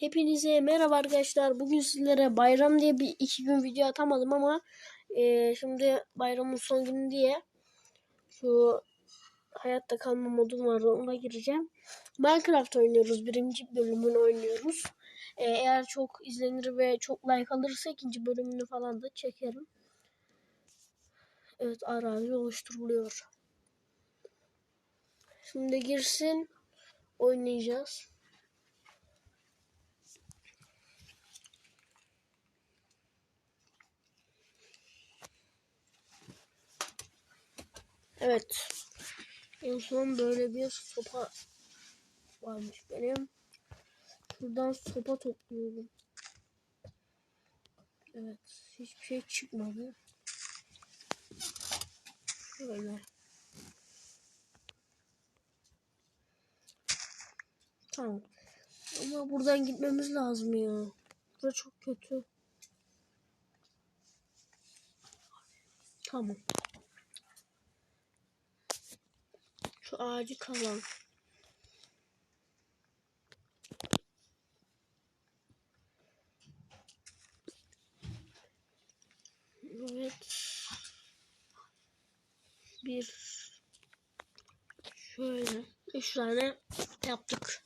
Hepinize merhaba arkadaşlar. Bugün sizlere bayram diye bir iki gün video atamadım ama e, şimdi bayramın son günü diye şu hayatta kalma modum vardı ona gireceğim. Minecraft oynuyoruz. Birinci bölümünü oynuyoruz. E, eğer çok izlenir ve çok like alırsa ikinci bölümünü falan da çekerim. Evet arazi oluşturuluyor. Şimdi girsin oynayacağız. Evet. En son böyle bir sopa varmış benim. Şuradan sopa topluyorum. Evet. Hiçbir şey çıkmadı. Şöyle. Tamam. Ama buradan gitmemiz lazım ya. Bura çok kötü. Tamam. Şu ağacı kazan. Evet. Bir şöyle üç tane yaptık.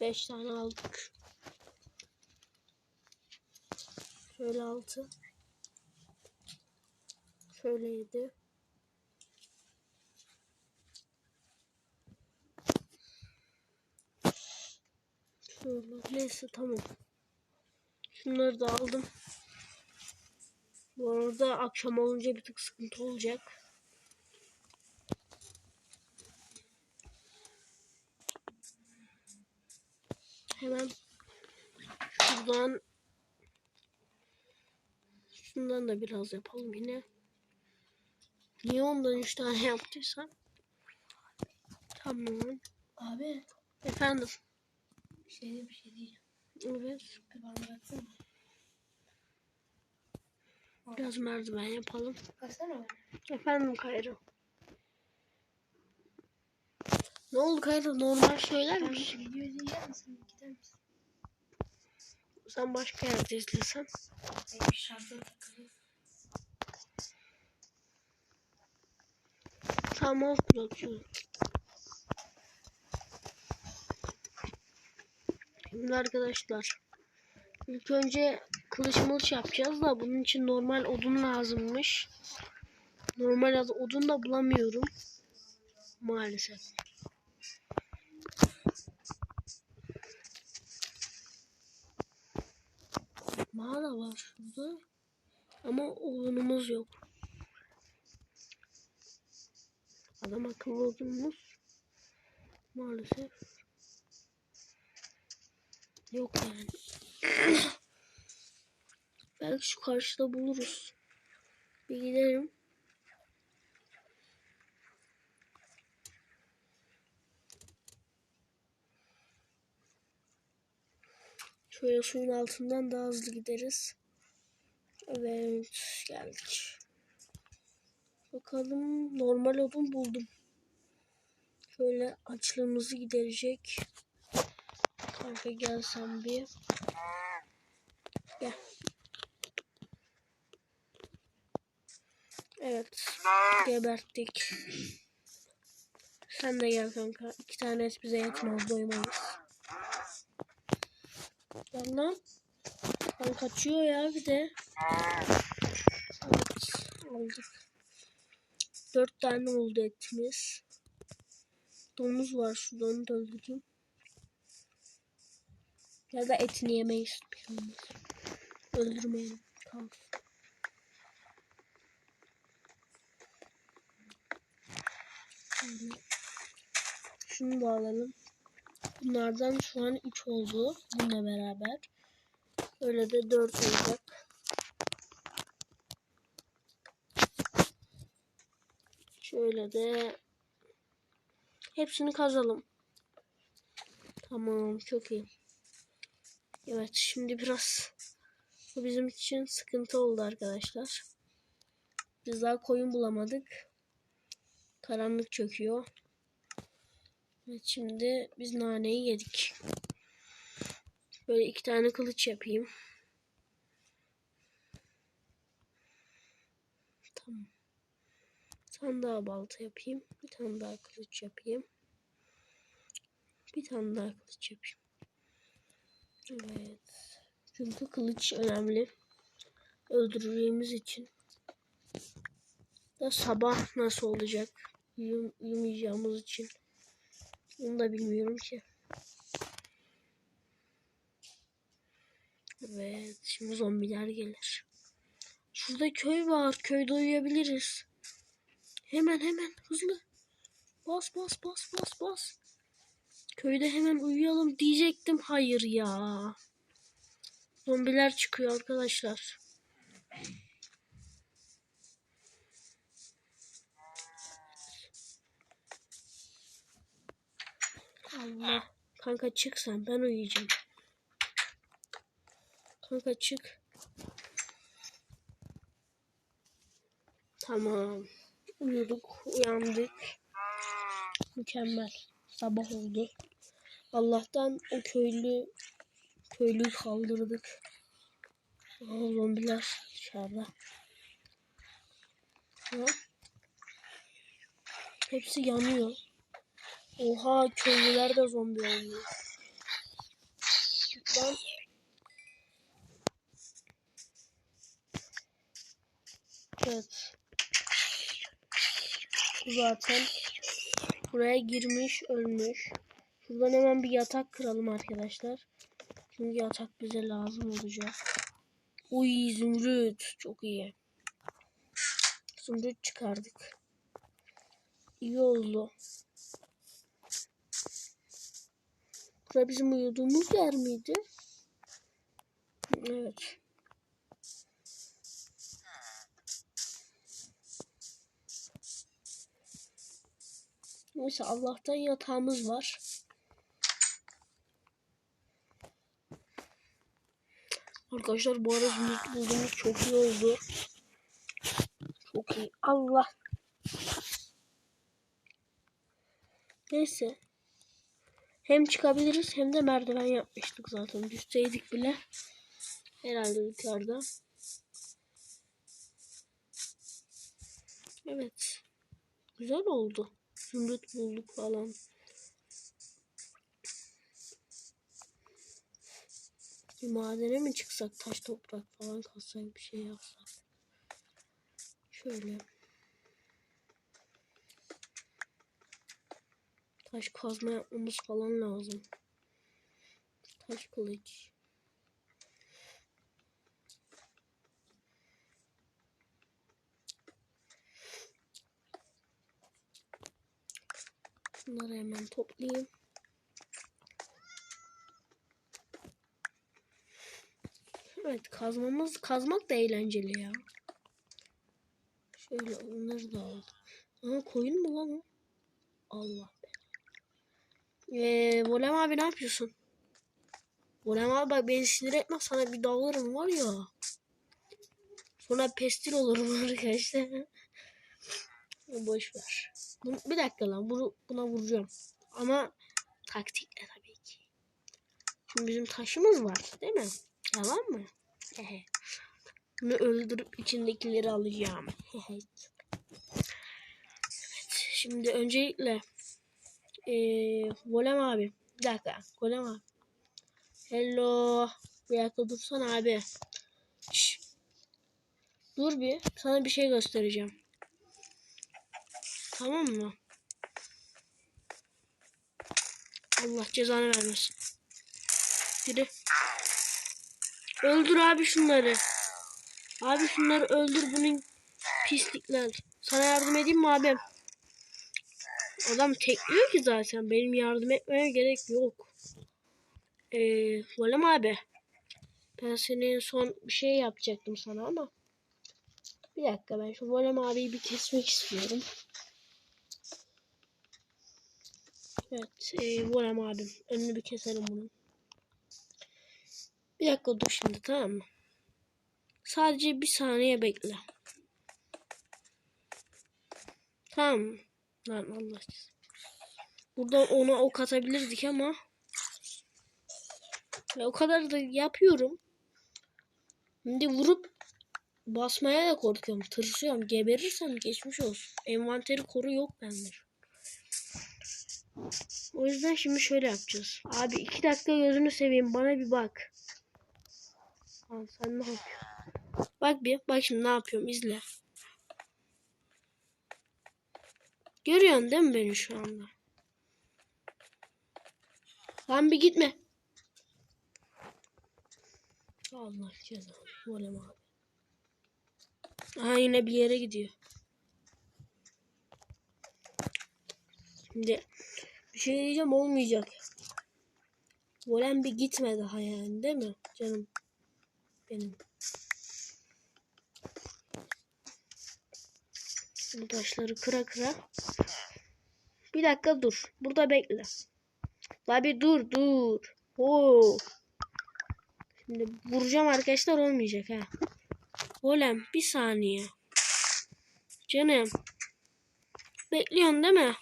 Beş tane aldık. Şöyle altı. Şöyle yedi. Şöyle. Neyse tamam. Şunları da aldım. Bu arada akşam olunca bir tık sıkıntı olacak. Hemen şuradan şundan da biraz yapalım yine. Niye ondan üç tane yaptıysam? Tamam. Abi Efendim. şeyde bir şey diyeceğim. Evet. Bir bana baksana. Biraz merdiven yapalım. Baksana bana. Efendim Kayra. Ne oldu Kayra? Normal söyler misin? video izleyecek misin? Gider misin? Sen başka yerde izlesen. Takılır. Tamam bırakıyorum. Şimdi arkadaşlar. İlk önce kılıç mılıç yapacağız da bunun için normal odun lazımmış. Normal odun da bulamıyorum. Maalesef. Mağara var şurada. Ama odunumuz yok. Adam akıllı odunumuz maalesef yok yani. Belki şu karşıda buluruz. Bir gidelim. Şöyle suyun altından daha hızlı gideriz. Evet geldik. Bakalım normal odun buldum. Şöyle açlığımızı giderecek. Kanka gel sen bir. Gel. Evet. Geberttik. Sen de gel kanka. İki tane et bize yetmez doymayız. Gel lan. Lan kaçıyor ya bir de. Evet. Aldık. Dört tane oldu etimiz. Domuz var şurada onu da öldüreyim. Ya da etini yemeyiz. Öldürmeyelim. Şöyle. Şunu da alalım. Bunlardan şu an 3 oldu. Bununla beraber. Öyle de 4 olacak. Şöyle de hepsini kazalım. Tamam çok iyi. Evet şimdi biraz bu bizim için sıkıntı oldu arkadaşlar. Biz daha koyun bulamadık. Karanlık çöküyor. Evet şimdi biz naneyi yedik. Böyle iki tane kılıç yapayım. Tamam. Bir tane daha balta yapayım. Bir tane daha kılıç yapayım. Bir tane daha kılıç yapayım. Evet. Çünkü kılıç önemli. Öldüreceğimiz için. Da sabah nasıl olacak? Uyum, uyumayacağımız için. Onu da bilmiyorum ki. Evet. Şimdi zombiler gelir. Şurada köy var. Köyde uyuyabiliriz. Hemen hemen hızlı. Bas bas bas bas bas. Köyde hemen uyuyalım diyecektim. Hayır ya. Zombiler çıkıyor arkadaşlar. Allah. Kanka çık sen ben uyuyacağım. Kanka çık. Tamam. Uyuduk, uyandık. Mükemmel. Sabah oldu. Allah'tan o köylü köylüyü kaldırdık. Aa, zombiler dışarıda. Hepsi yanıyor. Oha köylüler de zombi olmuş. Ben Evet. Zaten buraya girmiş, ölmüş. Şuradan hemen bir yatak kıralım arkadaşlar. Çünkü yatak bize lazım olacak. Uy zümrüt. Çok iyi. Zümrüt çıkardık. İyi oldu. Bura bizim uyuduğumuz yer miydi? Evet. Neyse Allah'tan yatağımız var. Arkadaşlar bu arada zümrüt bulduğumuz çok iyi oldu. Çok iyi. Allah. Neyse. Hem çıkabiliriz hem de merdiven yapmıştık zaten. Düşseydik bile. Herhalde yukarıda. Evet. Güzel oldu. Zümrüt bulduk falan. Bir madene mi çıksak taş toprak falan kazsak bir şey yapsak. Şöyle. Taş kazma yapmamız falan lazım. Taş kılıç. Bunları hemen toplayayım. Evet kazmamız kazmak da eğlenceli ya. Şöyle onları da aldım. Aa koyun mu lan o? Allah Eee Volem abi ne yapıyorsun? Volem abi bak beni sinir etme sana bir dalarım var ya. Sonra pestil olurum arkadaşlar. Boş ver. Bir dakika lan bunu, buna vuracağım. Ama taktikle tabii ki. Şimdi bizim taşımız var değil mi? Tamam mı? Hehe. Bunu öldürüp içindekileri alacağım. Evet. Şimdi öncelikle ee, Golem abi. Bir dakika. Golem abi. Hello. Bir dakika abi. Şş. Dur bir. Sana bir şey göstereceğim. Tamam mı? Allah cezanı vermesin. Yürü. Öldür abi şunları. Abi şunları öldür bunun pislikler. Sana yardım edeyim mi abim? Adam tekliyor ki zaten. Benim yardım etmeye gerek yok. Ee, Volem abi. Ben senin son bir şey yapacaktım sana ama. Bir dakika ben şu Volem abiyi bir kesmek istiyorum. Evet. E, Volem abim. Önünü bir keselim bunun. Bir dakika dur şimdi tamam mı? Sadece bir saniye bekle. Tamam? Lan Allah. Buradan ona ok atabilirdik ama. Ya o kadar da yapıyorum. Şimdi vurup basmaya da korkuyorum. Tırsıyorum. Geberirsem geçmiş olsun. Envanteri koru yok bende. O yüzden şimdi şöyle yapacağız. Abi iki dakika gözünü seveyim. Bana bir bak. Lan sen ne yapıyorsun? Bak bir. Bak şimdi ne yapıyorum. izle. Görüyorsun değil mi beni şu anda? Lan bir gitme. Allah cezanı. Volem abi. Aha yine bir yere gidiyor. Şimdi bir şey diyeceğim olmayacak. Volem bir gitme daha yani değil mi canım? Benim. Bu taşları kıra kıra. Bir dakika dur. Burada bekle. La bir dur dur. Oo. Şimdi vuracağım arkadaşlar olmayacak ha. Golem bir saniye. Canım. Bekliyorsun değil mi?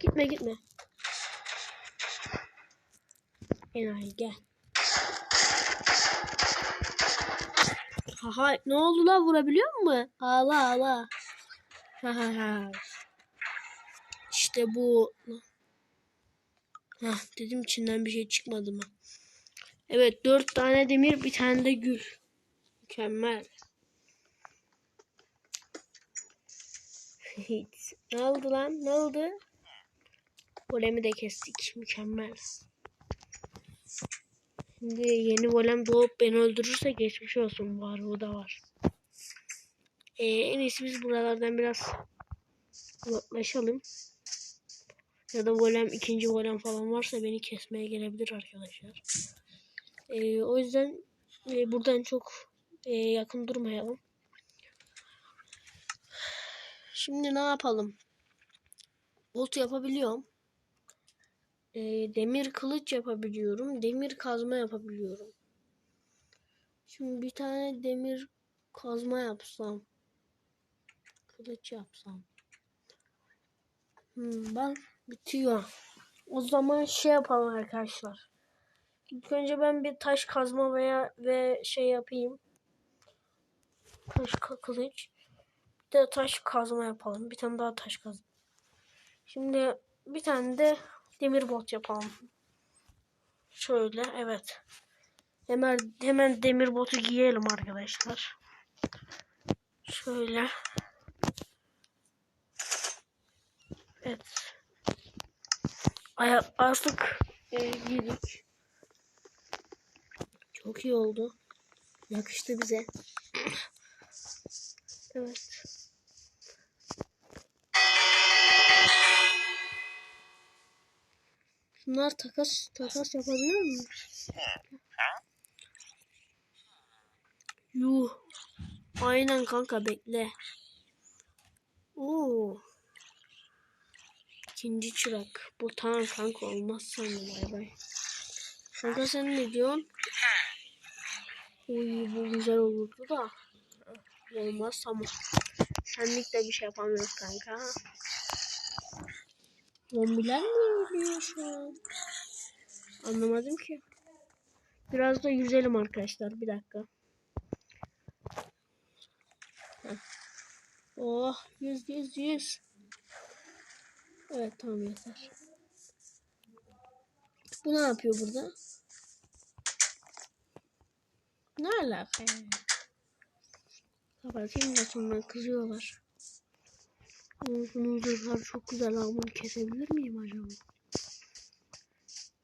Gitme gitme. Enayi gel. Haha ne oldu la vurabiliyor mu? Ağla ağla. Ha ha ha. İşte bu. Hah dedim içinden bir şey çıkmadı mı? Evet dört tane demir bir tane de gül. Mükemmel. Ne oldu lan? Ne oldu? Golemi de kestik. Mükemmel. Şimdi yeni golem doğup beni öldürürse geçmiş olsun var. O da var. Ee, en iyisi biz buralardan biraz uzaklaşalım. Ya da golem ikinci golem falan varsa beni kesmeye gelebilir arkadaşlar. Ee, o yüzden e, buradan çok e, yakın durmayalım. Şimdi ne yapalım? Bolt yapabiliyorum. E, demir kılıç yapabiliyorum. Demir kazma yapabiliyorum. Şimdi bir tane demir kazma yapsam. Kılıç yapsam. Hmm, bak bitiyor. O zaman şey yapalım arkadaşlar. İlk önce ben bir taş kazma veya ve şey yapayım. Taş kılıç. Bir de taş kazma yapalım. Bir tane daha taş kazma. Şimdi bir tane de demir bot yapalım. Şöyle evet. Hemen hemen demir botu giyelim arkadaşlar. Şöyle. Evet. Artık e, giydik. Çok iyi oldu. Yakıştı bize. evet. Bunlar takas takas yapabiliyor mu? Yuh. Aynen kanka bekle. Oo. İkinci çırak. Bu tamam kanka olmaz sandım bay bay. Kanka sen ne diyorsun? Uy bu güzel olurdu da. Olmaz tamam. Senlik de bir şey yapamıyoruz kanka. Zombiler mi ölüyor şu an? Anlamadım ki. Biraz da yüzelim arkadaşlar. Bir dakika. Heh. Oh yüz yüz yüz. Evet tamam yeter. Bu ne yapıyor burada? Ne alaka yani? Kapatayım da sonra kızıyorlar. Bunun zırhları çok güzel ama bunu kesebilir miyim acaba?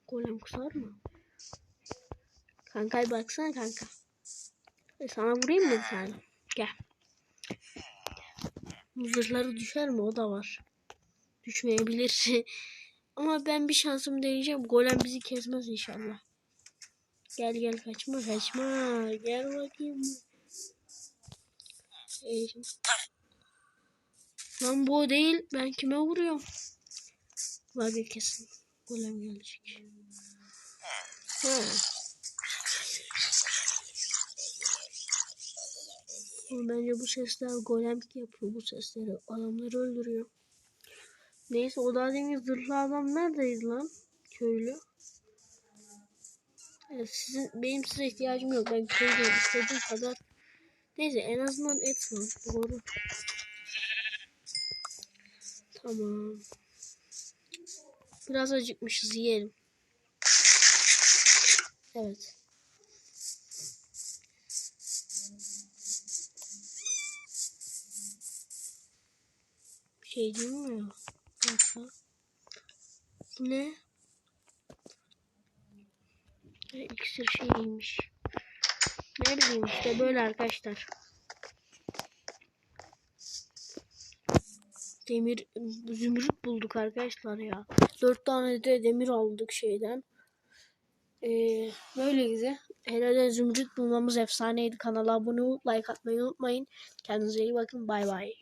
Golem kusar mı? Kankay baksana kanka. E sana vurayım mı bir tane? Gel. Bu zırhları düşer mi? O da var. Düşmeyebilir. Ama ben bir şansım deneyeceğim. Golem bizi kesmez inşallah. Gel gel kaçma kaçma. Gel bakayım. Ee, Lan bu değil. Ben kime vuruyorum? Var bir kesin. Golem gelecek. Ha. Bence bu sesler golemlik yapıyor bu sesleri. Adamları öldürüyor. Neyse o daha demin zırhlı adam neredeydi lan? Köylü. Evet, sizin, benim size ihtiyacım yok. Ben köylüyüm. istediğim kadar. Neyse en azından et lan. Doğru. Tamam. Biraz acıkmışız yiyelim. Evet. Bir şey diyeyim mi ne? İksir şeyiymiş. Ne bileyim işte böyle arkadaşlar. Demir, zümrüt bulduk arkadaşlar ya. Dört tane de demir aldık şeyden. Ee, böyleydi. Herhalde zümrüt bulmamız efsaneydi. Kanala abone olup like atmayı unutmayın. Kendinize iyi bakın. Bay bay.